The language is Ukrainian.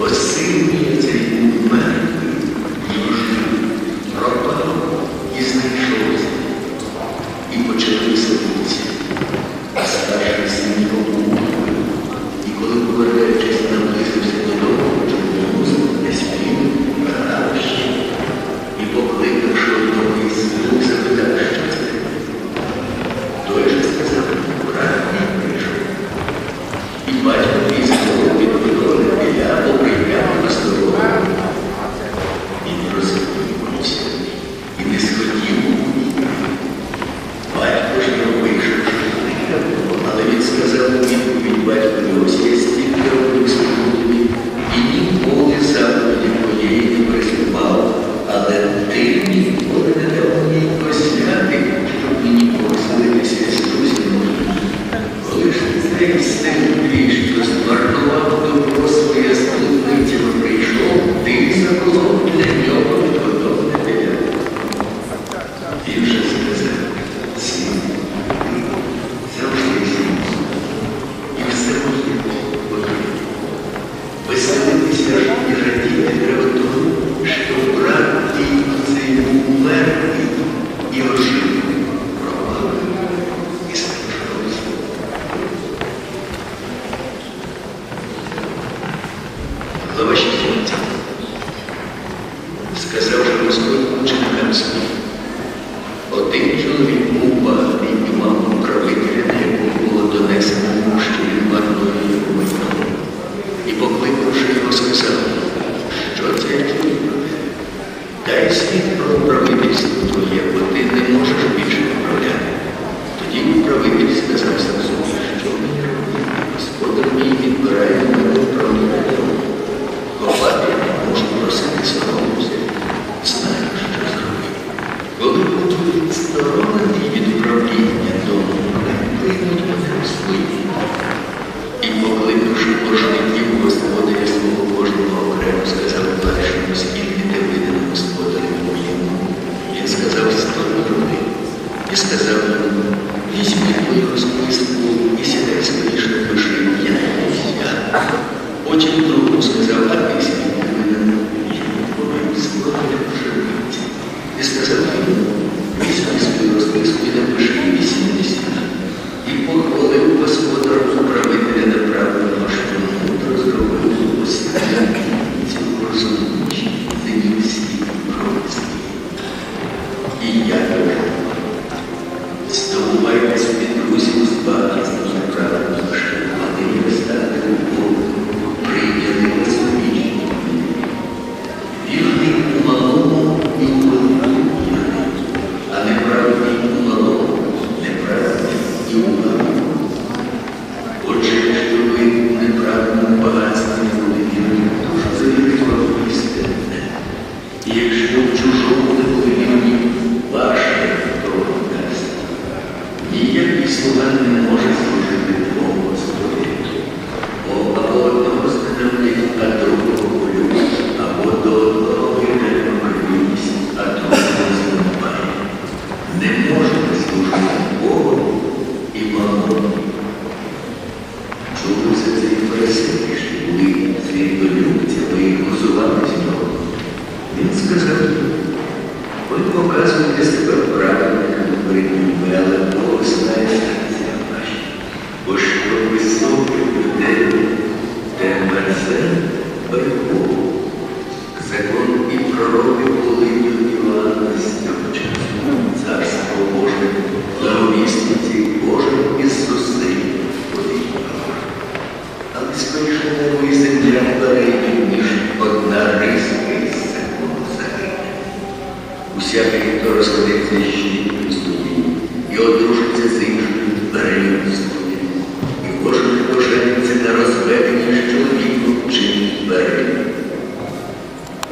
осилує цей був мертвий, ніжний, пропав і знайшовся. І почав за ваші. Сказав же Господь ученикам своїм, один чоловік був багатий і мав управителя, на якого було донесено що він марнує його майно. І покликавши його, сказав, що це чоловік, дай світ про правительство твоє, бо ти не можеш більше управляти. Тоді управитель сказав Самсону, що він робить, господар мій відбирає. І сказав йому, візьми твою розписку і сідай скоріше пиши я я. Потім другому сказав, а ти Слуга не може служити зненавидить, а другого полюбить, або до одного йде а другого знемає. Не можете служити Богу і мамону. Чому це цей фарисей, що були світолюбцями і глузували з нього? Він сказав, ви показуєте себе правильниками перед людьми, але Бог знає серця ваші. Бо що високих людей, те мерзе перед Богом. Закон і пророки були від Іоанна з и он дружит с